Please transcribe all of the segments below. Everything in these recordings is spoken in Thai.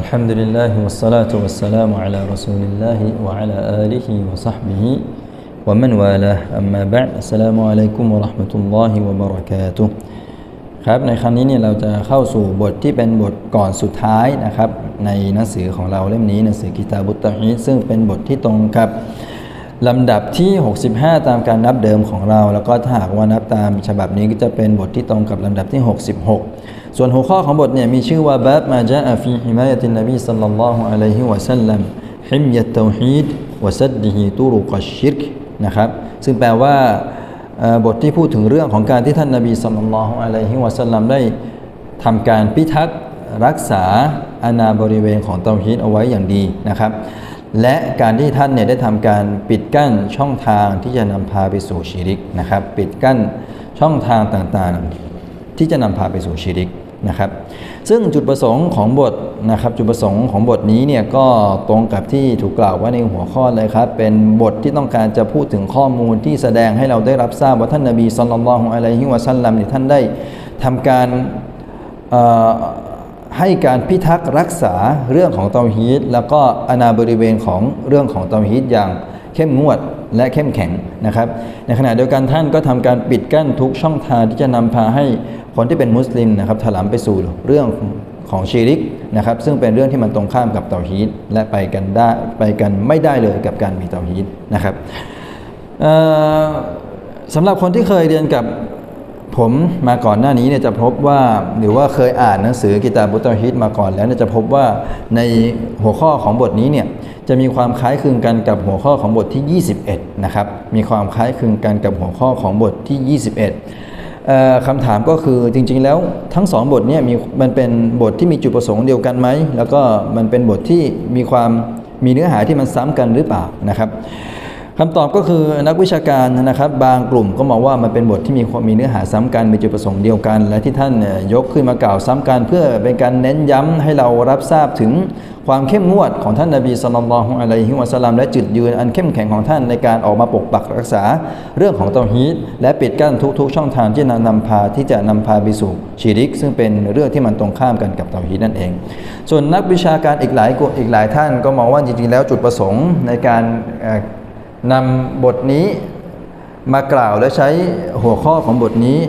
الحمد لله والصلاة والسلام على رسول الله وعلى آله وصحبه ومن والاه أما بعد السلام عليكم ورحمة الله وبركاته ครับในครั้งนี้เนี่ยเราจะเข้าสู่บทที่เป็นบทก่อนสุดท้ายนะครับ ในหนังสือของเราเล่มนี้หนังสือกิตาบุตตะฮีดซึ่งเป็นบทที่ตรงกับลำดับที่ 65 ตามการนับเดิมของเรา แล้วก็ถ้าหากว่านับตามฉบับนี้ก็จะเป็นบทที่ตรงกับลำดับที่ 66 ส่วนหัวข้อของบทเนี่ยมีชื่อว่าบับมาจาอฟีฮิมายตินนบีสัลลัลลอฮุอะลัยฮิวะสัลลัมฮิมยะตาวฮีดวะซัดดิฮิตุรุกัชชิรกนะครับซึ่งแปลว่าบทที่พูดถึงเรื่องของการที่ท่านนบีสัลลัลลอฮุอะลัยฮิวะสัลลัมได้ทำการพิทักษ์รักษาอาณาบริเวณของเตาฮีดเอาไว้อย่างดีนะครับ และการที่ท่านเนี่ยได้ทำการปิดกั้นช่องทางที่จะนำพาไปสู่ชีริกนะครับ ปิดกั้นช่องทางต่างๆ ที่จะนำพาไปสู่ชีริก นะครับ ซึ่งจุดประสงค์ของบทนะครับ จุดประสงค์ของบทนี้เนี่ยก็ตรงกับที่ถูกกล่าวไว้ในหัวข้อเลยครับ เป็นบทที่ต้องการจะพูดถึงข้อมูลที่แสดงให้เราได้รับทราบว่าท่านนบีสัลลัลลอฮุอะลัยฮิวะสัลลัมเนี่ยท่านได้ทำการให้การพิทักษ์รักษาเรื่องของเตาฮีดแล้วก็อาณาบริเวณของเรื่องของเตาฮีดอย่างเข้มงวด และเข้มแข็งนะครับ ในขณะเดียวกันท่านก็ทำการปิดกั้นทุกช่องทางที่จะนำพาให้คนที่เป็นมุสลิมนะครับถลำไปสู่เรื่องของชีริกนะครับซึ่งเป็นเรื่องที่มันตรงข้ามกับเตาฮีดและไปกันได้ไปกันไม่ได้เลยกับการมีเตาฮีดนะครับสำหรับคนที่เคยเรียนกับ ผมมาก่อนหน้านี้เนี่ยจะพบว่าหรือว่าเคยอ่านหนังสือกิตาบุตรฮิตมาก่อนแล้วเนี่ยจะพบว่าในหัวข้อของบทนี้เนี่ยจะมีความคล้ายคลึงกันกับหัวข้อของบทที่ 21 นะครับมีความคล้ายคลึงกันกับหัวข้อของบทที่ 21เอ่อคำถามก็คือจริงๆแล้วทั้งสองบทเนี่ยมีมันเป็นบทที่มีจุดประสงค์เดียวกันไหมแล้วก็มันเป็นบทที่มีความมีเนื้อหาที่มันซ้ำกันหรือเปล่านะครับ คำตอบก็คือนักวิชาการนะครับ บางกลุ่มก็มองว่ามันเป็นบทที่มีความมีเนื้อหาซ้ำกันมีจุดประสงค์เดียวกัน และที่ท่านเอ่ยยกขึ้นมากล่าวซ้ำกัน เพื่อเป็นการเน้นย้ำให้เรารับทราบถึงความเข้มงวดของท่านนบีสุลต่านละฮ์อะลัยฮิวะสลลัมและจุดยืนอันเข้มแข็งของท่านในการออกมาปกปักรักษาเรื่องของเตาฮีดและปิดกั้นทุกๆ ช่องทางที่จะนำพาที่จะนำพาไปสู่ชีริก ซึ่งเป็นเรื่องที่มันตรงข้ามกันกับเตาฮีดนั่นเอง ส่วนนักวิชาการอีกหลายกลุ่มอีกหลายท่านก็มองว่าจริงๆแล้วจุดประสงค์ในการ นำบทนี้มากล่าวและใช้หัวข้อของบทนี้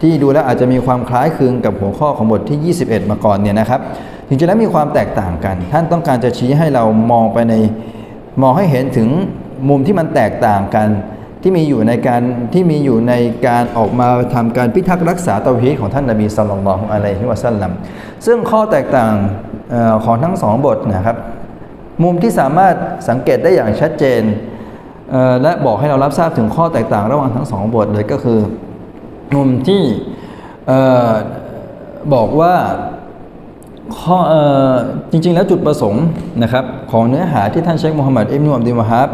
ที่ดูแล้วอาจจะมีความคล้ายคลึงกับหัวข้อของบทที่ 21 มาก่อนเนี่ยนะครับจริงๆแล้วมีความแตกต่างกัน ท่านต้องการจะชี้ให้เรามองไปในมองให้เห็นถึงมุมที่มันแตกต่างกัน ที่มีอยู่ในการที่มีอยู่ในการออกมาทำการพิทักษ์รักษาเตาฮีดของท่านนบีสัลลัลลอฮุอะลัยฮิวะสัลลัมซึ่งข้อแตกต่างของทั้งสองบทนะครับ มุมที่สามารถสังเกตได้อย่างชัดเจน และบอกให้เรารับทราบถึงข้อแตกต่างระหว่างทั้งสองบทเลยก็คือมุมที่บอกว่าข้ออจริง ๆ แล้วจุดประสงค์นะครับของเนื้อหาที่ท่านเชคมูฮัมหมัดอิบนุอับดุลวะฮับ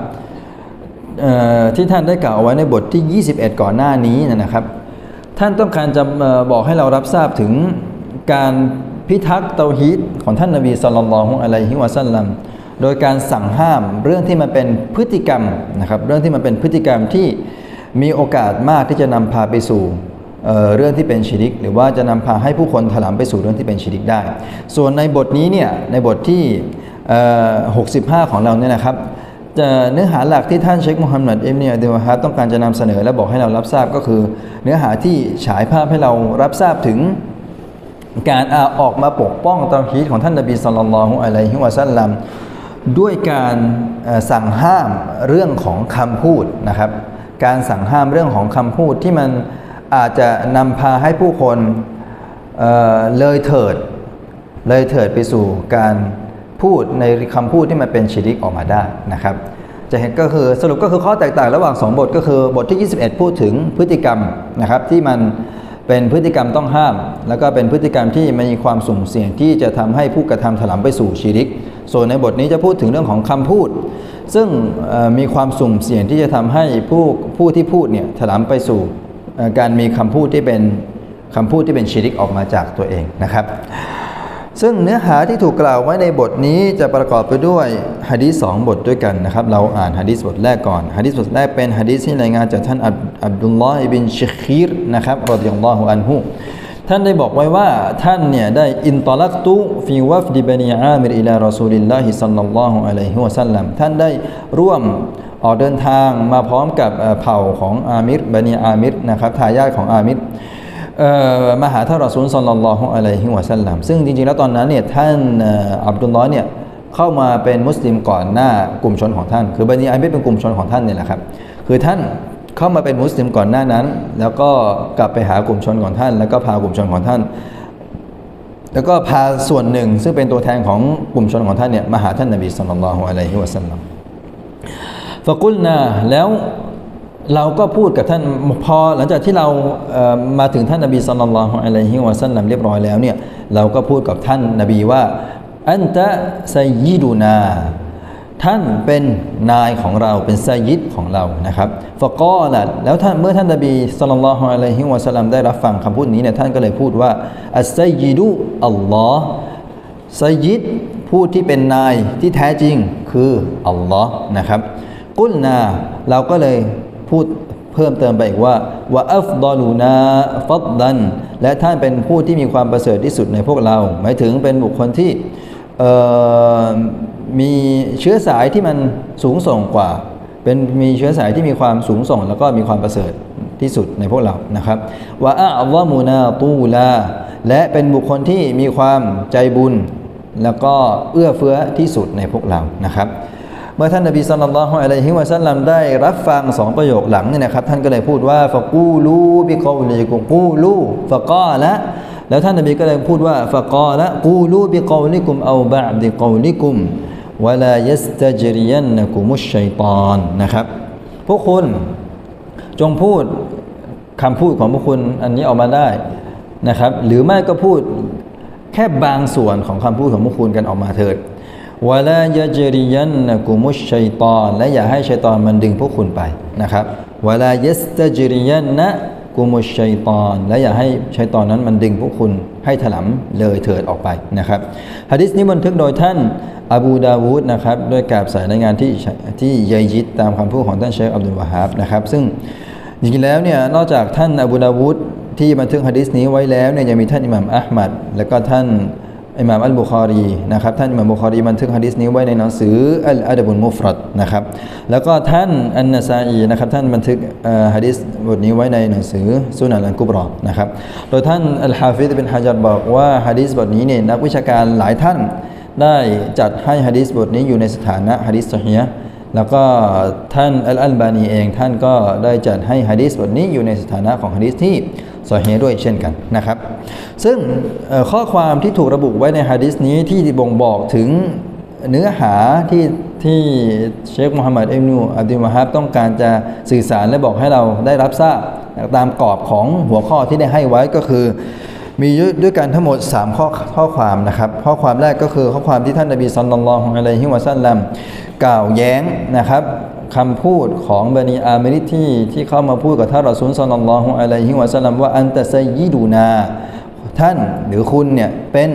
ที่ท่านได้กล่าวไว้ในบทที่ 21 ก่อนหน้านี้นะครับ ท่านต้องการจะบอกให้เรารับทราบถึงการพิทักษ์เตาฮีดของท่านนบีสุลต่านละฮ์อะลัยฮิวะสัลลัม โดยการสั่งห้ามเรื่องที่มันเป็นพฤติกรรมนะครับเรื่องที่มันเป็นพฤติกรรมที่มีโอกาสมากที่จะนำพาไปสู่เเรื่องที่เป็นชิริก หรือว่าจะนำพาให้ผู้คนถลำไปสู่เรื่องที่เป็นชิริกได้ ส่วนในบทนี้เนี่ยในบทที่ 65 ของเราเนี่ยนะครับจะเนื้อหาหลักที่ท่านเชคมูฮัมหมัดเอ็มเนี่ยเดวะฮับต้องการจะนำเสนอและบอกให้เรารับทราบก็คือ เนื้อหาที่ฉายภาพให้เรารับทราบถึงการออกมาปกป้องตาฮีดของท่านนบีสุลต่านละฮ์อะลัยฮิวะสัลลัม ด้วยการสั่งห้ามเรื่องของคำพูดนะครับ การสั่งห้ามเรื่องของคำพูดที่มันอาจจะนำพาให้ผู้คนเเลยเถิด เลยเถิดไปสู่การพูดในคำพูดที่มันเป็นชิริกออกมาได้นะครับ จะเห็นก็คือสรุปก็คือข้อแตกต่างระหว่าง 2 บทก็คือบทที่ 21 พูดถึงพฤติกรรมนะครับ ที่มันเป็นพฤติกรรมต้องห้าม แล้วก็เป็นพฤติกรรมที่มีความสุ่มเสี่ยงที่จะทำให้ผู้กระทำถลำไปสู่ชีริก ส่วนในบทนี้จะพูดถึงเรื่องของคำพูด ซึ่งมีความสุ่มเสี่ยงที่จะทำให้ผู้ผู้ที่พูดเนี่ยถลำไปสู่การมีคำพูดที่เป็นคำพูดที่เป็นชีริกออกมาจากตัวเองนะครับ ซึ่งเนื้อหาที่ถูกกล่าวไว้ในบทนี้จะประกอบไปด้วยฮะดีสองบทด้วยกันนะครับ เราอ่านฮะดีษบทแรกก่อนฮะดีษบทแรกเป็นฮะดีที่รายงานจากท่านอับดุลลอฮ์อิบินชิคีรนะครับรดิยัลลอฮุอันฮุ ท่านได้บอกไว้ว่าท่านเนี่ยได้อินตอลักตุฟีวัฟดิบานีอามิรอิลารอซูลิลลาฮิซัลลัลลอฮุอะลัยฮิวะสัลลัมท่านได้ร่วมออกเดินทางมาพร้อมกับเผ่าของอามิรบานีอามิรนะครับทายาทของอามิรมาหาท่านรอซูลซัลลัลลอฮุอะลัยฮิวะสัลลัมซึ่งจริงๆแล้วตอนนั้นเนี่ยท่านอับดุลลอฮ์เนี่ยเข้ามาเป็นมุสลิมก่อนหน้า กลุ่มชนของท่าน คือบานีอามิรเป็นกลุ่มชนของท่านเนี่ยแหละครับคือท่าน เข้ามาเป็นมุสลิมก่อนหน้านั้น แล้วก็กลับไปหากลุ่มชนของท่าน แล้วก็พากลุ่มชนของท่าน แล้วก็พาส่วนหนึ่งซึ่งเป็นตัวแทนของกลุ่มชนของท่านเนี่ยมาหาท่านนบีสุลต่านละฮ์อะลัยฮิวะสัลลัมฟะกุลนาแล้วเราก็พูดกับท่านพอหลังจากที่เรามาถึงท่านนบีสุลต่านละฮ์อะลัยฮิวะสัลลัมเรียบร้อยแล้วเนี่ยเราก็พูดกับท่านนบีว่าอันตะไซยิดูนา ท่านเป็นนายของเราเป็นไซยิดของเรานะครับฟะกอละแล้วท่านเมื่อท่านนบีสัลลัลลอฮุอะลัยฮิวะสัลลัมได้รับฟังคำพูดนี้เนี่ยท่านก็เลยพูดว่าอัสไซยิดุอัลลอฮ์ไซยิดผู้ที่เป็นนายที่แท้จริงคืออัลลอฮ์นะครับ กุลนาเราก็เลยพูดเพิ่มเติมไปอีกว่าว่าอัฟดอลูนาฟัดดัน และท่านเป็นผู้ที่มีความประเสริฐที่สุดในพวกเรา หมายถึงเป็นบุคคลที่ มีเชื้อสายที่มันสูงส่งกว่า เป็นมีเชื้อสายที่มีความสูงส่ง แล้วก็มีความประเสริฐที่สุดในพวกเรานะครับว่าอัลลอฮมูนาตูลาและเป็นบุคคลที่มีความใจบุญ แล้วก็เอื้อเฟื้อที่สุดในพวกเรานะครับเมื่อท่านนบีสัลลัลลอฮุอะลัยฮิวะสัลลัมได้รับฟังสองประโยคหลังเนี่ยนะครับ ท่านก็เลยพูดว่าฟะกูลูบิกอลิกุมกูลูฟะกอละแล้วท่านนบีก็เลยพูดว่าฟะกอละกูลูบิกอลิกุมเอาบะดิกอลิกุม วลายัสตจริยันนะกุมุชชัยตอนนะครับ พวกคุณจงพูดคำพูดของพวกคุณอันนี้ออกมาได้นะครับ หรือไม่ก็พูดแค่บางส่วนของคำพูดของพวกคุณกันออกมาเถิดวลายะจริยันนะกุมุชชัยตอนและอย่าให้ชัยตอนมันดึงพวกคุณไปนะครับวลายสตจริยันนะ กุมุชัยตอน และอย่าให้ชัยตอนนั้นมันดึงพวกคุณให้ถลำเลยเถิดออกไปนะครับฮะดิษนี้บันทึกโดยท่านอบูดาวูดนะครับด้วยกาบสายรายงานที่ที่ยายิดตามคำพูดของท่านเชคอับดุลวาฮับนะครับซึ่งจริงๆแล้วเนี่ยนอกจากท่านอบูดาวูดที่บันทึกฮะดิษนี้ไว้แล้วเนี่ยยังมีท่านอิหม่ามอัลมัดและก็ท่าน อิหม่ามอัลบุคอรีนะครับท่านอิหม่ามบุคอรีบันทึกฮะดิษนี้ไว้ในหนังสืออัลอาดบุลมุฟรัดนะครับแล้วก็ท่านอันนาซาอีนะครับท่านบันทึกฮะดิษบทนี้ไว้ในหนังสือซุนันอัลกุบรอนะครับโดยท่านอัลฮาฟิดเป็นฮะจัดบอกว่าฮะดิษบทนี้เนี่ยนักวิชาการหลายท่านได้จัดให้ฮะดิษบทนี้อยู่ในสถานะฮะดิษซอฮีฮ์แล้วก็ท่านอัลอัลบานีเองท่านก็ได้จัดให้ฮะดิษบทนี้อยู่ในสถานะของฮะดิษที่ ซอฮีฮ์ด้วยเช่นกันนะครับ ซึ่งข้อความที่ถูกระบุไว้ในฮะดิษนี้ที่บ่งบอกถึงเนื้อหาที่ที่เชคมูฮัมหมัดอิบนูอับดุลวะฮับต้องการจะสื่อสารและบอกให้เราได้รับทราบตามกรอบของหัวข้อที่ได้ให้ไว้ก็คือ มีด้วยกันทั้งหมด 3 ข้อข้อความนะครับ ข้อความแรกก็คือข้อความที่ท่านนบีสัลลัลลอฮุอะลัยฮิวะซัลลัมกล่าวแย้งนะครับ คำพูดของบานีอามิริที่ที่เข้ามาพูดกับท่านรอซูลสัลลัลลอฮุอะลัยฮิวะซัลลัมว่าอันตะไซยิดูนา ท่านหรือคุณเนี่ยเป็น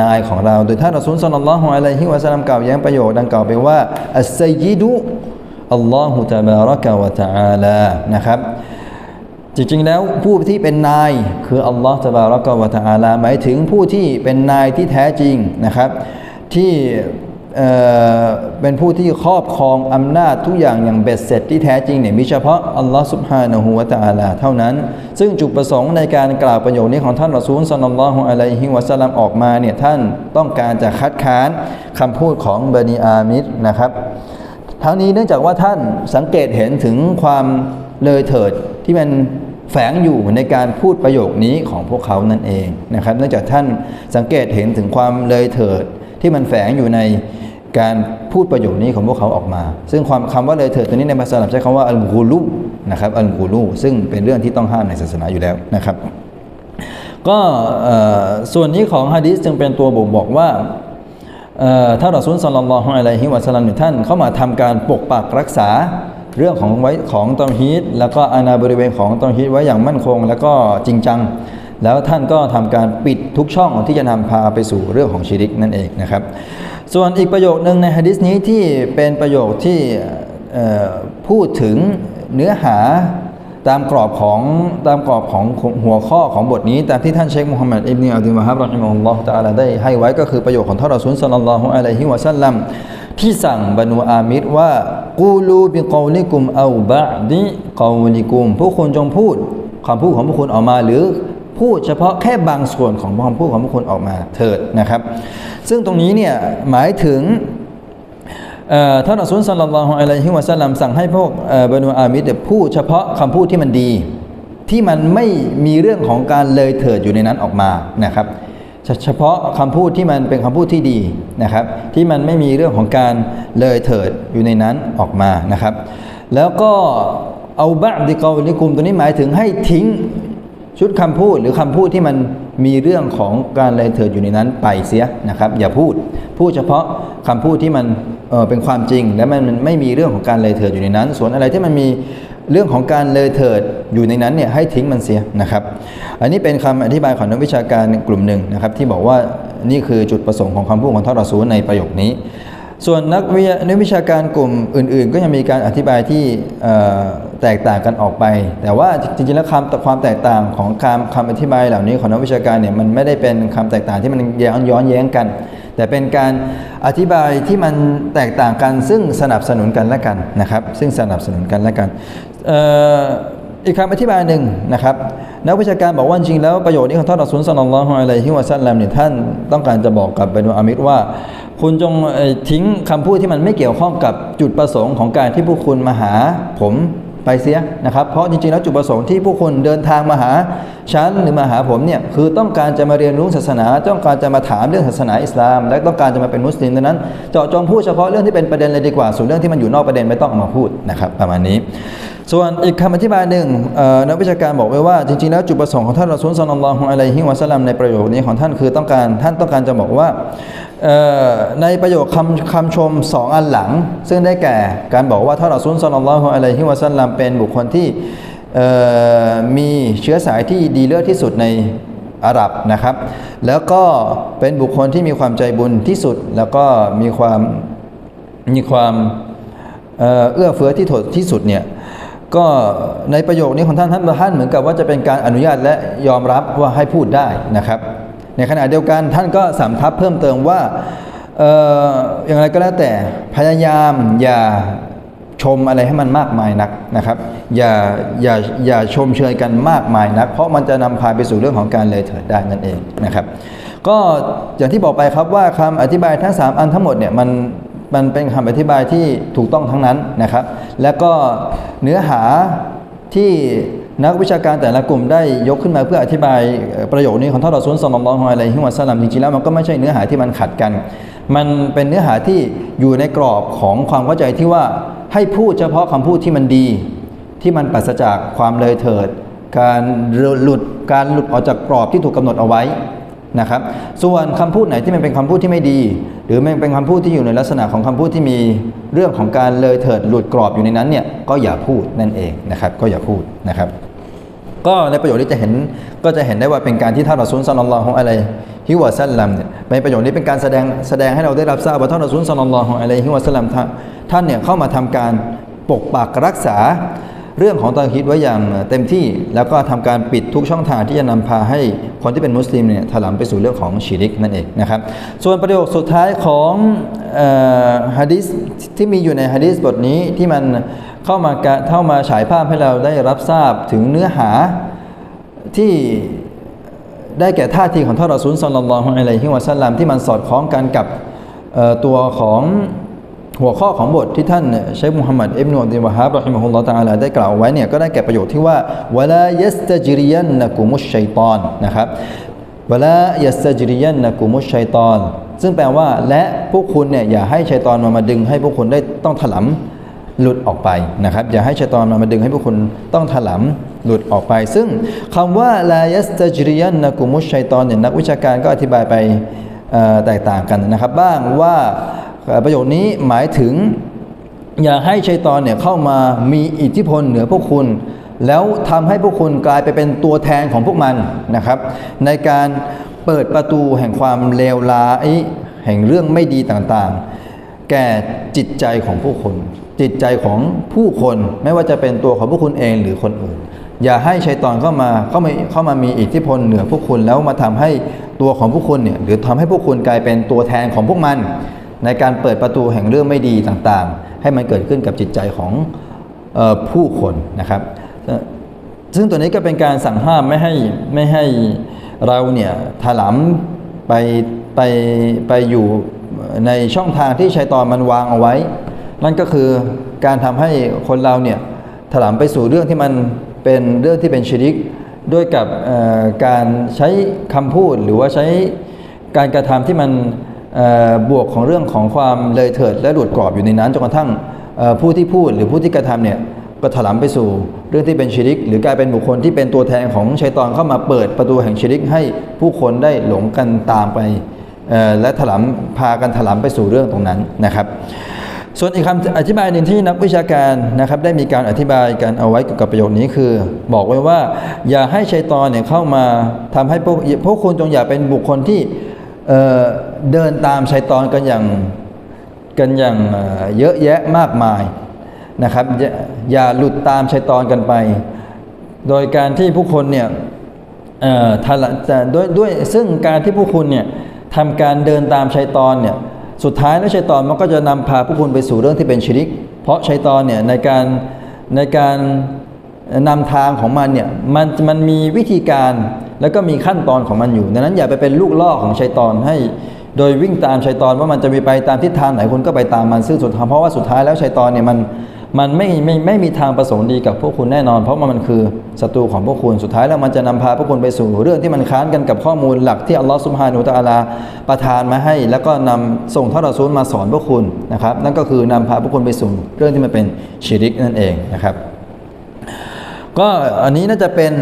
นายของเรา โดยท่านรอซูลสัลลัลลอฮุอะลัยฮิวะซัลลัมกล่าวแย้งประโยคดังกล่าวไปว่าอัสไซยิดุอัลลอฮุตะบารักะวะตะอาลานะครับจริงๆ แล้วผู้ที่เป็นนายคืออัลลอฮฺตะบารักะวะตะอาลาหมายถึงผู้ที่เป็นนายที่แท้จริงนะครับ ที่ เอ่อเป็นผู้ที่ครอบครองอำนาจทุกอย่างอย่างเบ็ดเสร็จที่แท้จริงเนี่ยมีเฉพาะอัลลอฮฺสุบฮานะฮูวะตะอาลาเท่านั้น ซึ่งจุดประสงค์ในการกล่าวประโยคนี้ของท่านรอซูลสัลลัลลอฮุอะลัยฮิวะสัลลัมออกมาเนี่ยท่านต้องการจะคัดค้านคำพูดของบนีอามิดนะครับ ทั้งนี้เนื่องจากว่าท่านสังเกตเห็นถึงความเลยเถิดที่มันแฝงอยู่ในการพูดประโยคนี้ของพวกเขานั่นเองนะครับ เนื่องจากท่านสังเกตเห็นถึงความเลยเถิดที่มันแฝงอยู่ใน การพูดประโยคนี้ของพวกเขาออกมา ซึ่งความคำว่าเลยเถิดตัวนี้ในภาษาอาหรับใช้คำว่าอัลกูลูนะครับอัลกูลูซึ่งเป็นเรื่องที่ต้องห้ามในศาสนาอยู่แล้วนะครับ ก็ส่วนนี้ของฮะดิษจึงเป็นตัวบ่งบอกว่าถ้ารอซูลสัลลัลลอฮุอะลัยฮิวะสัลลัมเนี่ยท่านเข้ามาทำการปกปักรักษาเรื่องของไว้ของตอฮีดแล้วก็อาณาบริเวณของตอฮีดไว้อย่างมั่นคง แล้วก็จริงจัง แล้วท่านก็ทำการปิดทุกช่องที่จะนำพาไปสู่เรื่องของชีริกนั่นเองนะครับ ส่วนอีกประโยคนึงในฮะดิษนี้ที่เป็นประโยคที่พูดถึงเนื้อหาตามกรอบของตามกรอบของหัวข้อของบทนี้ ตามที่ท่านเชคมุฮัมมัดอิบนีอับดุลวะฮับรอฮิมะฮุลลอฮ์ตะอาลาได้ให้ไว้ก็คือประโยคของท่านรอซูลศ็อลลัลลอฮุอะลัยฮิวะซัลลัมที่สั่งบรรนูอามิรว่ากูลูบิกอลิกุมเอาบะดิกอลิกุมพวกคุณจงพูดคำพูดของพวกคุณออกมาหรือ พูดเฉพาะแค่บางส่วนของคำพูดของพวกคุณออกมาเถิดนะครับ ซึ่งตรงนี้เนี่ยหมายถึงท่านอัสซุลสัลลัลลอฮุอะลัยฮิวะสัลลัมสั่งให้พวกเบรรนูอามิดพูดเฉพาะคำพูดที่มันดี ที่มันไม่มีเรื่องของการเลยเถิดอยู่ในนั้นออกมานะครับ เฉพาะคำพูดที่มันเป็นคำพูดที่ดีนะครับ ที่มันไม่มีเรื่องของการเลยเถิดอยู่ในนั้นออกมานะครับ แล้วก็เอาบะดิกอลิกุมตัวนี้หมายถึงให้ทิ้ง ชุดคำพูดหรือคำพูดที่มันมีเรื่องของการเลยเถิดอยู่ในนั้นไปเสียนะครับ อย่าพูดพูดเฉพาะคำพูดที่มันเออเป็นความจริง และมันไม่มีเรื่องของการเลยเถิดอยู่ในนั้น ส่วนอะไรที่มันมีเรื่องของการเลยเถิดอยู่ในนั้นเนี่ยให้ทิ้งมันเสียนะครับ อันนี้เป็นคำอธิบายของนักวิชาการกลุ่มหนึ่งนะครับ ที่บอกว่านี่คือจุดประสงค์ของคำพูดของท่านรอซูลในประโยคนี้ ส่วนนักวิทยานักวิชาการกลุ่มอื่น ๆ ก็ยังมีการอธิบายที่แตกต่างกันออกไป แต่ว่าจริงๆแล้วคำความแตกต่างของคำคำอธิบายเหล่านี้ของนักวิชาการเนี่ยมันไม่ได้เป็นคำแตกต่างที่มันย้อนย้อนแย้งกัน แต่เป็นการอธิบายที่มันแตกต่างกัน ซึ่งสนับสนุนกันและกันนะครับ ซึ่งสนับสนุนกันและกันอีกคำอธิบายหนึ่งนะครับนักวิชาการบอกว่าจริงแล้วประโยชน์นี้ของท่านอัสซุลสัลลัลลอฮุอะลัยฮิวะซัลลัมเนี่ยท่านต้องการจะบอกกับบรรดาอามิรว่า คุณจงทิ้งคำพูดที่มันไม่เกี่ยวข้องกับจุดประสงค์ของการที่พวกคุณมาหาผมไปเสียนะครับ เพราะจริงๆแล้วจุดประสงค์ที่พวกคุณเดินทางมาหาฉันหรือมาหาผมเนี่ยคือต้องการจะมาเรียนรู้ศาสนา ต้องการจะมาถามเรื่องศาสนาอิสลาม และต้องการจะมาเป็นมุสลิมดังนั้น เจาะจงพูดเฉพาะเรื่องที่เป็นประเด็นเลยดีกว่า ส่วนเรื่องที่มันอยู่นอกประเด็นไม่ต้องเอามาพูดนะครับ ประมาณนี้ ส่วนอีกคำอธิบายหนึ่งนักวิชาการบอกไว้ว่าจริงๆแล้วจุดประสงค์ของท่านรอซูลซัลลัลลอฮุอะลัยฮิวะซัลลัมในประโยคนี้ของท่านคือต้องการ ท่านต้องการจะบอกว่าในประโยคคำคำชมสองอันหลัง ซึ่งได้แก่การบอกว่าท่านรอซูลซัลลัลลอฮุอะลัยฮิวะซัลลัมเป็นบุคคลที่มีเชื้อสายที่ดีเลิศที่สุดในอาหรับนะครับ แล้วก็เป็นบุคคลที่มีความใจบุญที่สุด แล้วก็มีความมีความเอื้อเฟื้อที่ถดที่สุดเนี่ย ก็ในประโยคนี้ของท่านท่านท่านเหมือนกับว่าจะเป็นการอนุญาตและยอมรับว่าให้พูดได้นะครับ ในขณะเดียวกันท่านก็สำทับเพิ่มเติมว่าอออย่างไรก็แล้วแต่พยายามอย่าชมอะไรให้มันมากมายนักนะครับ อย่าอย่าอย่าชมเชยกันมากมายนัก เพราะมันจะนำพาไปสู่เรื่องของการเลยเถิดได้นั่นเองนะครับ ก็อย่างที่บอกไปครับว่าคำอธิบายทั้ง 3 อันทั้งหมดเนี่ยมัน มันเป็นคำอธิบายที่ถูกต้องทั้งนั้นนะครับ แล้วก็เนื้อหาที่นักวิชาการแต่ละกลุ่มได้ยกขึ้นมาเพื่ออธิบายประโยคนี้ของท่านรอซูลสัลลัลลอฮุอะลัยฮิวะซัลลัมจริงๆแล้วมันก็ไม่ใช่เนื้อหาที่มันขัดกัน มันเป็นเนื้อหาที่อยู่ในกรอบของความเข้าใจที่ว่าให้พูดเฉพาะคำพูดที่มันดี ที่มันปราศจากความเลยเถิด การหลุดการหลุดออกจากกรอบที่ถูกกำหนดเอาไว้ นะครับ ส่วนคำพูดไหนที่มันเป็นคำพูดที่ไม่ดี หรือมันเป็นคำพูดที่อยู่ในลักษณะของคำพูดที่มีเรื่องของการเลยเถิดหลุดกรอบอยู่ในนั้นเนี่ยก็อย่าพูดนั่นเองนะครับ ก็อย่าพูดนะครับ ก็ในประโยคนี้จะเห็นก็จะเห็นได้ว่าเป็นการที่ท่านรอซูลสัลลัลลอฮุอะลัยฮิวะซัลลัมเนี่ยในประโยคนี้เป็นการแสดงแสดงให้เราได้รับทราบว่าท่านรอซูลสัลลัลลอฮุอะลัยฮิวะซัลลัมท่านท่านเนี่ยเข้ามาทำการปกปักรักษา เรื่องของตอนคิดไว้อย่างเต็มที่ แล้วก็ทำการปิดทุกช่องทางที่จะนำพาให้คนที่เป็นมุสลิมเนี่ยถลำไปสู่เรื่องของชีริกนั่นเองนะครับส่วนประโยคสุดท้ายของฮะดิษที่มีอยู่ในฮะดิษบทนี้ที่มันเข้ามากะเข้ามาฉายภาพให้เราได้รับทราบถึงเนื้อหาที่ได้แก่ท่าทีของท่านรอซูลสัลลัลลอฮุอะลัยฮิวะซัลลัมที่มันสอดคล้องกันกับตัวของ หัวข้อของบทที่ท่านเชคมุฮัมมัดอิบนุอับดุลวะฮาบรอฮิมะฮุลลอฮ์ตะอาลาได้กล่าวไว้เนี่ยก็ได้แก่ประโยคที่ว่าวลายัสตจริยันนะกุมุชชัยตอนนะครับวลายัสตจริยันนะกุมุชชัยตอน ซึ่งแปลว่าและพวกคุณเนี่ยอย่าให้ชัยตอนมามาดึงให้พวกคุณได้ต้องถลำหลุดออกไปนะครับอย่าให้ชัยตอนมามาดึงให้พวกคุณต้องถลำหลุดออกไป ซึ่งคำว่าลายัสตจริยันนะกุมุชชัยตอนเนี่ยนักวิชาการก็อธิบายไปแตกต่างกันนะครับ บ้างว่า ประโยคนี้หมายถึง อย่าให้ชัยตอนเนี่ยเข้ามามีอิทธิพลเหนือพวกคุณ แล้วทำให้พวกคุณกลายไปเป็นตัวแทนของพวกมันนะครับ ในการเปิดประตูแห่งความเลวร้ายแห่งเรื่องไม่ดีต่างๆ แก่จิตใจของผู้คน จิตใจของผู้คนไม่ว่าจะเป็นตัวของผู้คุณเองหรือคนอื่น อย่าให้ชัยตอนเข้ามาเข้ามาเข้ามามีอิทธิพลเหนือพวกคุณแล้วมาทำให้ตัวของพวกคุณเนี่ยหรือทำให้พวกคุณกลายเป็นตัวแทนของพวกมัน ในการเปิดประตูแห่งเรื่องไม่ดีต่างๆ ให้มันเกิดขึ้นกับจิตใจของออผู้คนนะครับ ซึ่งตัวนี้ก็เป็นการสั่งห้ามไม่ให้ไม่ให้เราเนี่ยถลำไปไปไปอยู่ในช่องทางที่ชัยตอนมันวางเอาไว้ นั่นก็คือการทำให้คนเราเนี่ยถลำไปสู่เรื่องที่มันเป็นเรื่องที่เป็นชิริกด้วยกับการใช้คำพูดหรือว่าใช้การกระทำที่มัน บวกของเรื่องของความเลยเถิดและหลุดกรอบอยู่ในนั้นจนกระทั่งผู้ที่พูดหรือผู้ที่กระทำเนี่ยก็ถลำไปสู่เรื่องที่เป็นชิริก หรือกลายเป็นบุคคลที่เป็นตัวแทนของชัยตอนเข้ามาเปิดประตูแห่งชิริก ให้ผู้คนได้หลงกันตามไปและถลำพากันถลำไปสู่เรื่องตรงนั้นนะครับ ส่วนอีกคำอธิบายหนึ่งที่นักวิชาการนะครับได้มีการอธิบายกันเอาไว้เกี่ยวกับประโยคนี้คือ บอกไว้ว่า อย่าให้ชัยตอนเนี่ยเข้ามาทำให้พวกพวกคุณจงอย่าเป็นบุคคลที่ เเดินตามชัยตอนกันอย่างกันอย่างเยอะแยะมากมายนะครับอย่าอย่าหลุดตามชัยตอนกันไป โดยการที่ผู้คนเนี่ยด้วยด้วยซึ่งการที่ผู้คุณเนี่ยทำการเดินตามชัยตอนเนี่ยสุดท้ายแล้วชัยตอนมันก็จะนำพาผู้คุณไปสู่เรื่องที่เป็นชิริก เพราะชัยตอนเนี่ยในการในการนำทางของมันเนี่ยมันมันมีวิธีการ แล้วก็มีขั้นตอนของมันอยู่ดังนั้นอย่าไปเป็นลูกล่อของชัยตอนให้ โดยวิ่งตามชัยตอนว่ามันจะมีไปตามทิศทางไหนคุณก็ไปตามมันซึ่งสุดท้ายเพราะว่าสุดท้ายแล้วชัยตอนเนี่ยมันมันไม่ไม่ไม่มีทางประสงค์ดีกับพวกคุณแน่นอน เพราะมันคือศัตรูของพวกคุณสุดท้ายแล้วมันจะนำพาพวกคุณไปสู่ เรื่องที่มันค้านกันกับข้อมูลหลักที่อัลลอฮฺสุบฮานุตะอาลาประทานมาให้ แล้วก็นำส่งท่านรอซูลมาสอนพวกคุณนะครับนั่นก็คือนำพาพวกคุณไปสู่เรื่องที่มันเป็นชิริกนั่นเองนะครับ ก็อันนี้น่าจะเป็น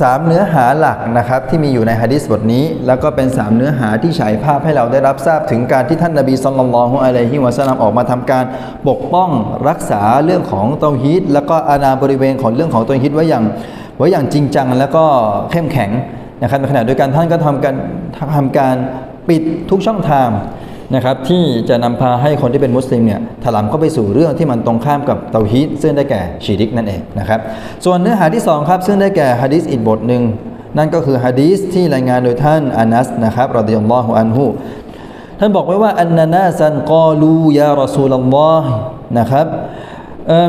สามเนื้อหาหลักนะครับที่มีอยู่ในฮะดิษบทนี้ แล้วก็เป็นสามเนื้อหาที่ฉายภาพให้เราได้รับทราบถึงการที่ท่านนบีสุลต่านละฮ์อะลัยฮิวะสลลัมออกมาทำการปกป้องรักษาเรื่องของเตาฮีดแล้วก็อาณาบริเวณของเรื่องของเตาฮีดไว้อย่างไว้อย่างจริงจังแล้วก็เข้มแข็งนะครับในขณะเดียวกันท่านก็ทำการทำการปิดทุกช่องทาง นะครับที่จะนำพาให้คนที่เป็นมุสลิมเนี่ยถลำเข้าไปสู่เรื่องที่มันตรงข้ามกับเตาฮีดซึ่งได้แก่ชีริกนั่นเองนะครับส่วนเนื้อหาที่สองครับซึ่งได้แก่ฮะดีษอีกบทหนึ่งนั่นก็คือฮะดีษที่รายงานโดยท่านอานัสนะครับรอดิยัลลอฮุอันฮุท่านบอกไว้ว่าอันนานาซันกอลูยารอซูลัลลอฮ์นะครับ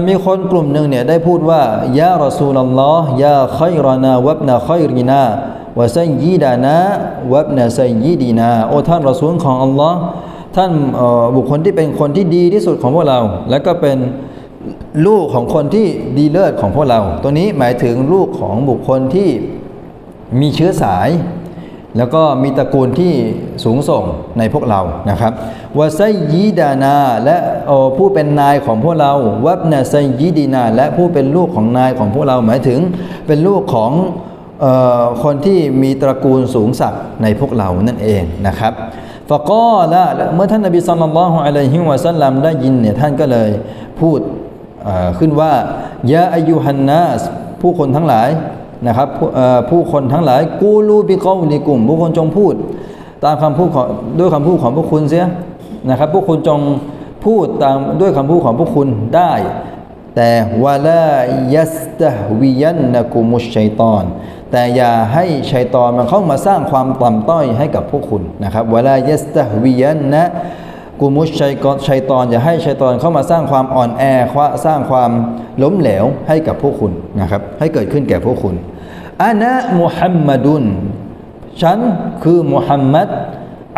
มีคนกลุ่มหนึ่งเนี่ยได้พูดว่ายารอซูลัลลอฮ์ยาคอยรนาวับนาคอยรินาวะไซยีดานะวับนาไซยีดีนาโอ้ท่านรอซูลของอัลลอฮ์ ท่านบุคคลที่เป็นคนที่ดีที่สุดของพวกเรา และก็เป็นลูกของคนที่ดีเลิศของพวกเรา ตัวนี้หมายถึงลูกของบุคคลที่มีเชื้อสาย แล้วก็มีตระกูลที่สูงส่งในพวกเรานะครับวาไซยีดานาและผู้เป็นนายของพวกเราวับนาไซยีดีนาและผู้เป็นลูกของนายของพวกเราหมายถึงเป็นลูกของออคนที่มีตระกูลสูงสักในพวกเรานั่นเองนะครับ ฟะกอละเมื่อท่านนบีสัลลัลลอฮุอะลัยฮิวะสัลลัมได้ยินเนี่ยท่านก็เลยพูดขึ้นว่ายาอายุฮันนัสผู้คนทั้งหลายนะครับผู้คนทั้งหลายกูรูบิกอลิกุมผู้คนจงพูด ตามคำพูดของด้วยคำพูดของพวกคุณเสียนะครับพวกคุณจงพูดตามด้วยคำพูดของพวกคุณได้ แต่วะลายัสตะฮวิยันนะกุมุชชัยตอน แต่อย่าให้ชัยตอนมันเข้ามาสร้างความต่ำต้อยให้กับพวกคุณนะครับเวลาเยสตะวิยันนะกุมุชชัยกชัยตอนอย่าให้ชัยตอนเข้ามาสร้างความอ่อนแอสร้างความล้มเหลวให้กับพวกคุณนะครับให้เกิดขึ้นแก่พวกคุณอานะมุฮัมมัดุนฉันคือมุฮัมมัด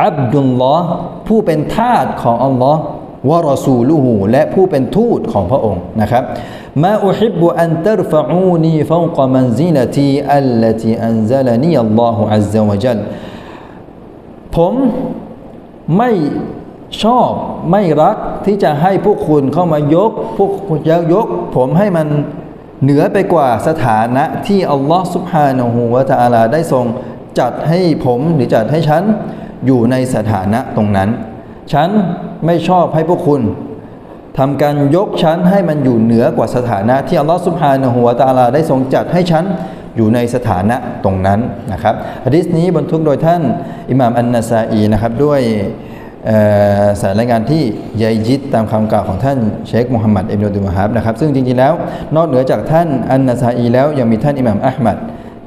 อับดุลลอฮ์ผู้เป็นทาสของอัลลอฮ์ วะรอซูลูฮูและผู้เป็นทูตของพระองค์นะครับมาอุฮิบุอันตรฟะอูนีฟาวกมันซิลตีอัลลตีอันซาลนีอัลลอฮุอัลลอฮวะจัลผมไม่ชอบไม่รักที่จะให้พวกคุณเข้ามายก พวกคุณยยก ผมให้มันเหนือไปกว่าสถานะที่อัลลอฮ์สุบฮานะฮูวะตะอาลาได้ทรงจัดให้ผมหรือจัดให้ฉันอยู่ในสถานะตรงนั้น ฉัน ไม่ชอบให้พวกคุณทำการยกฉันให้มันอยู่เหนือกว่าสถานะ ที่อัลลอฮ์สุบฮานะฮูวตาลาได้ทรงจัดให้ฉันอยู่ในสถานะตรงนั้นนะครับฮะดิษนี้บรรทุกโดยท่านอิหม่ามอันนาซาอีนะครับด้วยสายรายงานที่ยายยิดตามคำกล่าวของท่านเชคมูฮัมหมัดอิบนุดุมฮับนะครับซึ่งจริงๆแล้ว นอกเหนือจากท่านอันนาซาอีแล้วยังมีท่านอิหม่ามอัลมัด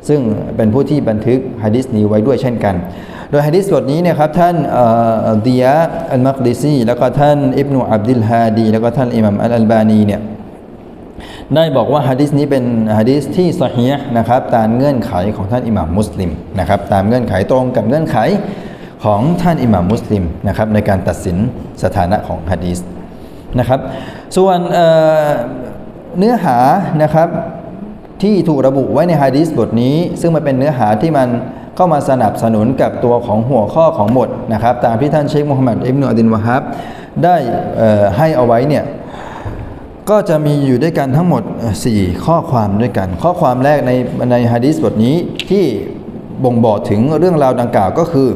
ซึ่งเป็นผู้ที่บันทึกฮะดิษนี้ไว้ด้วยเช่นกัน โดยฮะดิษบทนี้เนยครับท่านดียะอัลมักดิซีแล้วก็ท่านอิบนุอับดิลฮาดี แล้วก็ท่านอิหม่ามอัลอัลบานีเนี่ยได้บอกว่าฮะดิษนี้เป็นฮะดิษที่สเฮีฮ์นะครับตามเงื่อนไขของท่านอิหม่ามมุสลิมนะครับตามเงื่อนไขตรงกับเงื่อนไขของท่านอิหม่ามมุสลิมนะครับในการตัดสินสถานะของฮะดิษนะครับ ส่วนเเนื้อหานะครับที่ถูกระบุไว้ในฮะดีษบทนี้ ซึ่งมันเป็นเนื้อหาที่มัน เข้ามาสนับสนุนกับตัวของหัวข้อของบทนะครับตามที่ท่านเชคมูฮัมหมัดอิบนุอัดินวะฮับได้ให้เอาไว้เนี่ยก็จะมีอยู่ด้วยกันทั้งหมด 4 ข้อความด้วยกัน ข้อความแรกในในฮะดีษบทนี้ที่บ่งบอกถึงเรื่องราวดังกล่าวก็คือ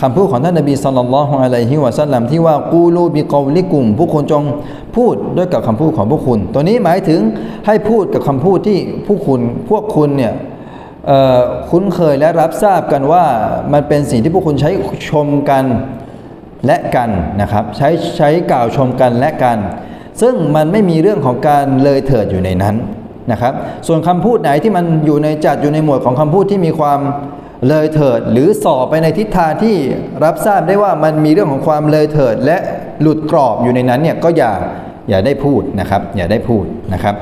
คำพูดของท่านนบีสัลลัลลอฮุอะลัยฮิวะสัลลัมที่ว่ากูลูบิกอลิกุมผู้คนจงพูดด้วยกับคำพูดของพวกคุณ ตัวนี้หมายถึงให้พูดกับคำพูดที่ผู้คุณพวกคุณเนี่ย คุ้นเคยและรับทราบกันว่ามันเป็นสิ่งที่พวกคุณใช้ชมกันและกันนะครับใช้ใช้กล่าวชมกันและกัน ซึ่งมันไม่มีเรื่องของการเลยเถิดอยู่ในนั้นนะครับส่วนคำพูดไหนที่มันอยู่ในจัดอยู่ในหมวดของคำพูดที่มีความเลยเถิด หรือสอบไปในทิศทางที่รับทราบได้ว่ามันมีเรื่องของความเลยเถิด และหลุดกรอบอยู่ในนั้นเนี่ยก็อย่าอย่าได้พูดนะครับอย่าได้พูดนะครับ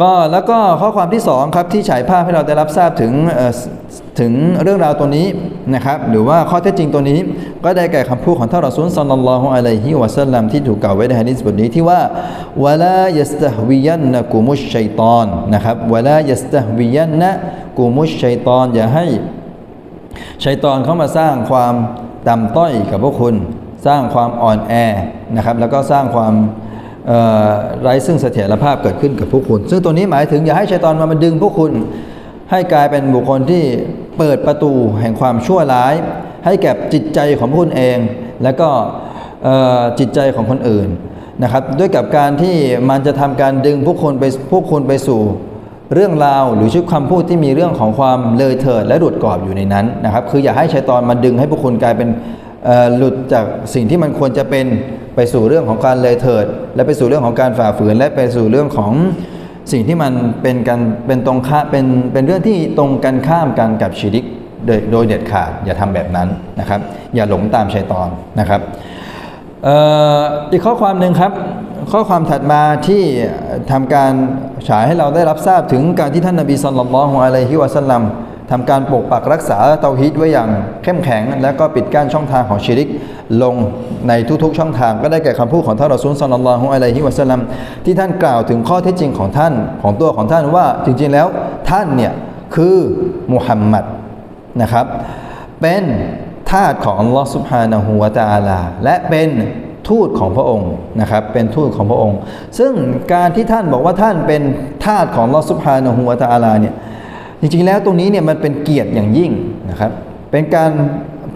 ก็แล้วก็ข้อความที่สองครับที่ฉายภาพให้เราได้รับทราบถึงถึงเรื่องราวตัวนี้นะครับหรือว่าข้อเท็จจริงตัวนี้ ก็ได้แก่คำพูดของท่านรอซูลซัลลัลลอฮุอะลัยฮิวะซัลลัมที่ถูกกล่าวไว้ในฮะดีษบทนี้ที่ว่าวะลายัสตะฮวิยันนะกุมุชชัยตอนนะครับวะลายัสตะฮวิยันนะกุมุชชัยตอนอย่าให้ชัยตอนเข้ามาสร้างความต่ำต้อยกับพวกคุณ สร้างความอ่อนแอนะครับแล้วก็สร้างความ ไร้ซึ่งเสถียรภาพเกิดขึ้นกับพวกคุณ ซึ่งตัวนี้หมายถึงอย่าให้ชัยตอนมามาดึงพวกคุณ ให้กลายเป็นบุคคลที่เปิดประตูแห่งความชั่วร้าย ให้แก่จิตใจของพวกคุณเอง แล้วก็จิตใจของคนอื่นนะครับด้วยกับการที่มันจะทำการดึงพวกคนไปพวกคุณไปสู่เรื่องราวหรือชุดคำพูดที่มีเรื่องของความเลยเถิดและหลุดกรอบอยู่ในนั้นนะครับคืออย่าให้ชัยตอนมาดึงให้พวกคุณกลายเป็นหลุดจากสิ่งที่มันควรจะเป็น ไปสู่เรื่องของการเลยเถิด และไปสู่เรื่องของการฝ่าฝืน และไปสู่เรื่องของสิ่งที่มันเป็นกันเป็นตรงข้าเป็นเป็นเรื่องที่ตรงกันข้ามกันกับชีริกโดยโดยเด็ดขาดอย่าทำแบบนั้นนะครับ อย่าหลงตามชัยตอนนะครับอีกข้อความหนึ่งครับ ข้อความถัดมาที่ทำการฉายให้เราได้รับทราบถึงการที่ท่านนบีสัลลัลลอฮุอะลัยฮิวะสัลลัม ทำการปกปักรักษาเตาฮีตไว้อย่างเข้มแข็ง และก็ปิดกั้นช่องทางของชีริก ลงในทุกๆช่องทาง ก็ได้แก่คำพูดของท่านรอซูลสันลัลลอฮุอะลัยฮิวะสัลลัมที่ท่านกล่าวถึงข้อเท็จจริงของท่านของตัวของท่านว่าจริงๆแล้วท่านเนี่ยคือมุฮัมมัดนะครับเป็นทาสของอัลลอฮ์สุบฮานะฮูวะตาลาและเป็นทูตของพระองค์นะครับเป็นทูตของพระองค์ ซึ่งการที่ท่านบอกว่าท่านเป็นทาสของลอสุภานะหัวตาอาลาเนี่ย จริงๆแล้วตรงนี้เนี่ยมันเป็นเกียรติอย่างยิ่งนะครับ เป็นการ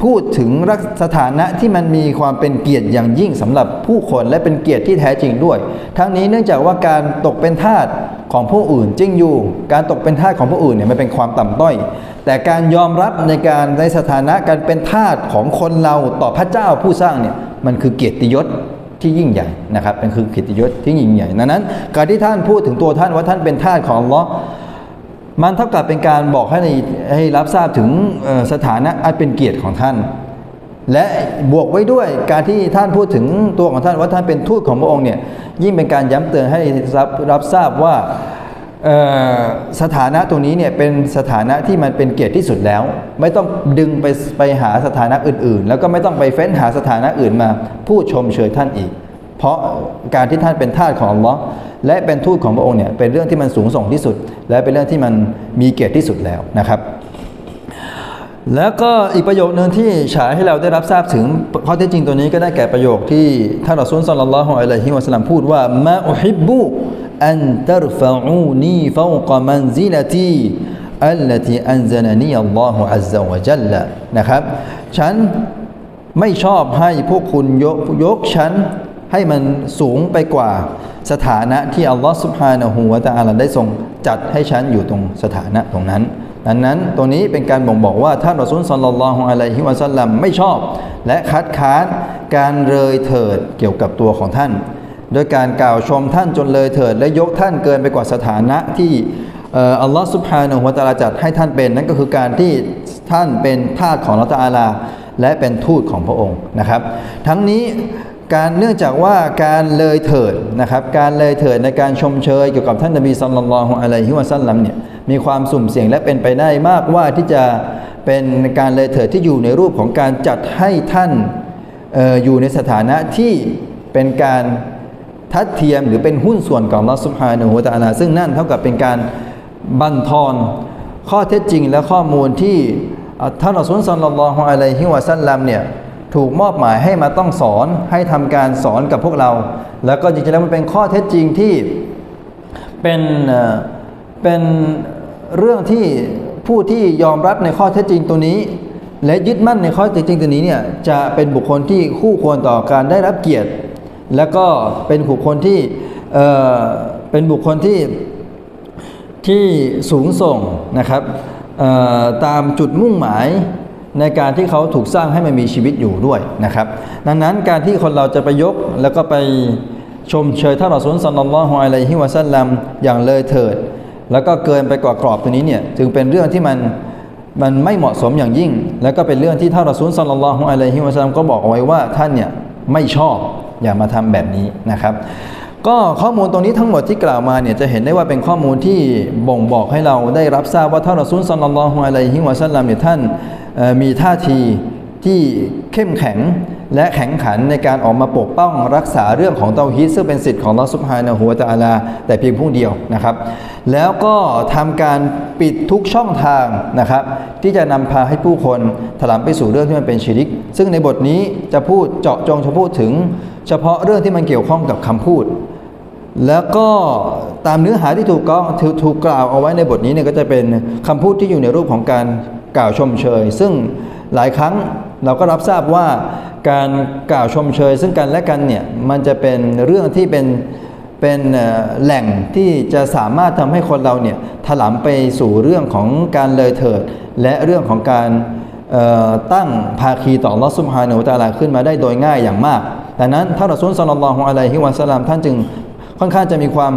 พูดถึงรักสถานะที่มันมีความเป็นเกียรติอย่างยิ่งสำหรับผู้คนและเป็นเกียรติที่แท้จริงด้วย ทั้งนี้เนื่องจากว่าการตกเป็นทาสของผู้อื่นจริงอยู่ การตกเป็นทาสของผู้อื่นเนี่ยมันเป็นความต่ำต้อย แต่การยอมรับในการในสถานะการเป็นทาสของคนเราต่อพระเจ้าผู้สร้างเนี่ยมันคือเกียรติยศที่ยิ่งใหญ่นะครับเป็นคือเกียรติยศที่ยิ่งใหญ่ดังนั้น การที่ท่านพูดถึงตัวท่านว่าท่านเป็นทาสของอัลลอฮ์ มันเท่ากับเป็นการบอกให้ในให้รับทราบถึงสถานะอันเป็นเกียรติของท่าน และบวกไว้ด้วยการที่ท่านพูดถึงตัวของท่านว่าท่านเป็นทูตของพระองค์เนี่ยยิ่งเป็นการย้ำเตือนให้รับรับทราบว่าสถานะตรงนี้เนี่ยเป็นสถานะที่มันเป็นเกียรติที่สุดแล้ว ไม่ต้องดึงไปไปหาสถานะอื่นๆ แล้วก็ไม่ต้องไปเฟ้นหาสถานะอื่นมา พูดชมเชยท่านอีก เพราะการที่ท่านเป็นทาสของอัลลอฮ์ และเป็นทูตของพระองค์เนี่ยเป็นเรื่องที่มันสูงส่งที่สุด และเป็นเรื่องที่มันมีเกียรติที่สุดแล้วนะครับแล้วก็อีกประโยคนึงที่ฉายให้เราได้รับทราบถึงข้อเท็จจริงตัวนี้ก็ได้แก่ประโยคที่ท่านรอซูลสัลลัลลอฮุอะลัยฮิวะสัลลัมพูดว่ามาอุฮิบบุอันตรฟะอูนีฟาวกมันซิลตีอัลลตีอันซานนีอัลลอฮุอัซซะวะจัลละนะครับ ฉันไม่ชอบให้พวกคุณยกยกฉันให้มันสูงไปกว่า สถานะที่อัลลอฮฺสุบฮานะฮูวะตะอาลาได้ทรงจัดให้ฉันอยู่ตรงสถานะตรงนั้นดังนั้นตัวนี้เป็นการบ่งบอกว่าท่านรอซุนซอลลัลลอฮุอะลัยฮิวะซัลลัมไม่ชอบ และคัดค้านการเลยเถิดเกี่ยวกับตัวของท่าน โดยการกล่าวชมท่านจนเลยเถิด และยกท่านเกินไปกว่าสถานะที่อัลลอฮฺสุบฮานะฮุวะตะลาจัดให้ท่านเป็น นั่นก็คือการที่ท่านเป็นทาสของอัลลอฮ์ตะอาลาและเป็นทูตของพระองค์นะครับ ทั้งนี้ การเนื่องจากว่าการเลยเถิดนะครับ การเลยเถิดในการชมเชยเกี่ยวกับท่านนบีสัลลัลลอฮุอะลัยฮิวะสัลลัมเนี่ยมีความสุ่มเสี่ยงและเป็นไปได้มากว่าที่จะเป็นการเลยเถิดที่อยู่ในรูปของการจัดให้ท่านอออยู่ในสถานะที่เป็นการทัดเทียมหรือเป็นหุ้นส่วนของอัลลอสุบฮานะฮูวตะอาลาซึ่งนั่นเท่ากับเป็นการบันทอนข้อเท็จจริงและข้อมูลที่ท่านอัลลอฮฺสัลลัลลอฮุอะลัยฮิวะสัลลัมเนี่ย ถูกมอบหมายให้มาต้องสอนให้ทำการสอนกับพวกเรา แล้วก็จริงๆแล้วมันเป็นข้อเท็จจริงที่เป็นเป็นเรื่องที่ผู้ที่ยอมรับในข้อเท็จจริงตัวนี้ และยึดมั่นในข้อเท็จจริงตัวนี้เนี่ยจะเป็นบุคคลที่คู่ควรต่อการได้รับเกียรติ แล้วก็เป็นบุคคลที่เอ่อเป็นบุคคลที่ที่สูงส่งนะครับตามจุดมุ่งหมาย ในการที่เขาถูกสร้างให้มันมีชีวิตอยู่ด้วยนะครับ ดังนั้นการที่คนเราจะไปยกแล้วก็ไปชมเชยท่านรอซูลสัลลัลลอฮุอะลัยฮิวะสัลลัมอย่างเลยเถิด แล้วก็เกินไปกว่ากรอบตัวนี้เนี่ยจึงเป็นเรื่องที่มันมันไม่เหมาะสมอย่างยิ่ง แล้วก็เป็นเรื่องที่ท่านรอซูลสัลลัลลอฮุอะลัยฮิวะสัลลัมก็บอกเอาไว้ว่าท่านเนี่ยไม่ชอบอย่ามาทำแบบนี้นะครับ ก็ข้อมูลตรงนี้ทั้งหมดที่กล่าวมาเนี่ยจะเห็นได้ว่าเป็นข้อมูลที่บ่งบอกให้เราได้รับทราบว่าท่านรอซูลสัลลัลลอฮุอะลัยฮิวะสัลลัมเนี่ยท่านมีท่าทีที่เข้มแข็ง และแข็งขันในการออกมาปกป้องรักษาเรื่องของเตาฮีดซึ่งเป็นสิทธิ์ของลอสุบฮานะฮูวตาลา แต่เพียงผู้เดียวนะครับ แล้วก็ทำการปิดทุกช่องทางนะครับ ที่จะนำพาให้ผู้คนถลำไปสู่เรื่องที่มันเป็นชิริก ซึ่งในบทนี้จะพูดเจาะจงจะพูดถึง เฉพาะเรื่องที่มันเกี่ยวข้องกับคำพูด แล้วก็ตามเนื้อหาที่ถูกก็ถูกถูกกล่าวเอาไว้ในบทนี้เนี่ยก็จะเป็นคำพูดที่อยู่ในรูปของการกล่าวชมเชย ซึ่งหลายครั้งเราก็รับทราบว่า การกล่าวชมเชย ซึ่งกันและกันเนี่ยมันจะเป็นเรื่องที่เป็นเป็นแหล่งที่จะสามารถทำให้คนเราเนี่ยถลำไปสู่เรื่องของการเลยเถิด และเรื่องของการตั้งภาคีต่ออัลลอฮฺซุบฮานะฮูตาลาขึ้นมาได้โดยง่ายอย่างมากดังนั้นท่านรอซูลสัลลัลลอฮุอะลัยฮิวะสัลลัมท่านจึงค่อนข้างจะมีความ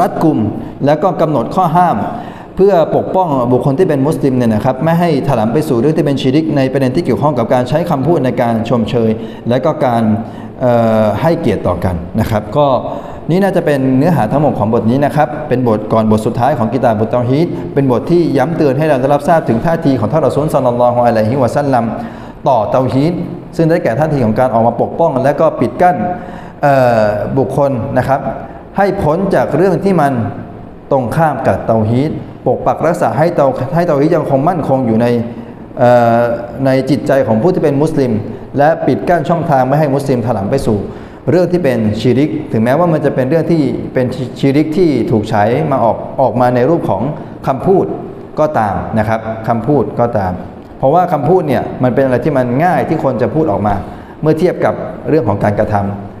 รัดกุมและก็กำหนดข้อห้าม เพื่อปกป้องบุคคลที่เป็นมุสลิมเนี่ยนะครับไม่ให้ถลำไปสู่เรื่องที่เป็นชีริกในประเด็นที่เกี่ยวข้องกับการใช้คำพูดในการชมเชย และก็การให้เกียรติต่อกันนะครับ ก็นี่น่าจะเป็นเนื้อหาทั้งหมดของบทนี้นะครับ เป็นบทก่อนบทสุดท้ายของกิตาบุตรเตาฮีดเป็นบทที่ย้ำเตือนให้เราได้รับทราบถึงท่าทีของท่านรอซูลสัลลัลลอฮุอะลัยฮิวะสัลลัมต่อเตาฮีดซึ่งได้แก่ท่าทีของการออกมาปกป้อง และก็ปิดกั้นบุคคลนะครับ ให้พ้นจากเรื่องที่มันตรงข้ามกับเตาฮีด ปกปักรักษาให้เตาให้เตาฮีดยังคงมั่นคงอยู่ในในจิตใจของผู้ที่เป็นมุสลิม และปิดกั้นช่องทางไม่ให้มุสลิมถลำไปสู่ เรื่องที่เป็นชีริก ถึงแม้ว่ามันจะเป็นเรื่องที่เป็นชีริกที่ถูกใช้มาออกออกมาในรูปของคำพูดก็ตามนะครับคำพูดก็ตาม เพราะว่าคำพูดเนี่ยมันเป็นอะไรที่มันง่ายที่คนจะพูดออกมา เมื่อเทียบกับเรื่องของการกระทำ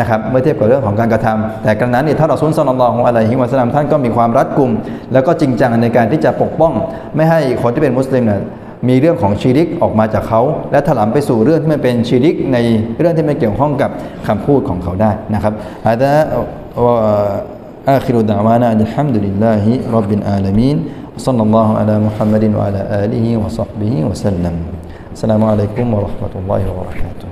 นะครับเมื่อเทียบกับเรื่องของการกระทำแต่กระนั้นเนี่ยท่านรอซูลสัลลัลลอฮุอะลัยฮิวะสัลลัมท่านก็มีความรัดกุม แล้วก็จริงจังในการที่จะปกป้อง ไม่ให้คนที่เป็นมุสลิมเนี่ยมีเรื่องของชีริกออกมาจากเขา และถลำไปสู่เรื่องที่มันเป็นชีริกในเรื่องที่มันเกี่ยวข้องกับคำพูดของเขาได้นะครับอาดะวะอาคิรุดะวานะอัลฮัมดุลิลลาฮิรับบิลอาลามีน صلى الله على محمد وعلى آله وصحبه وسلم السلام عليكم ورحمة الله وبركاته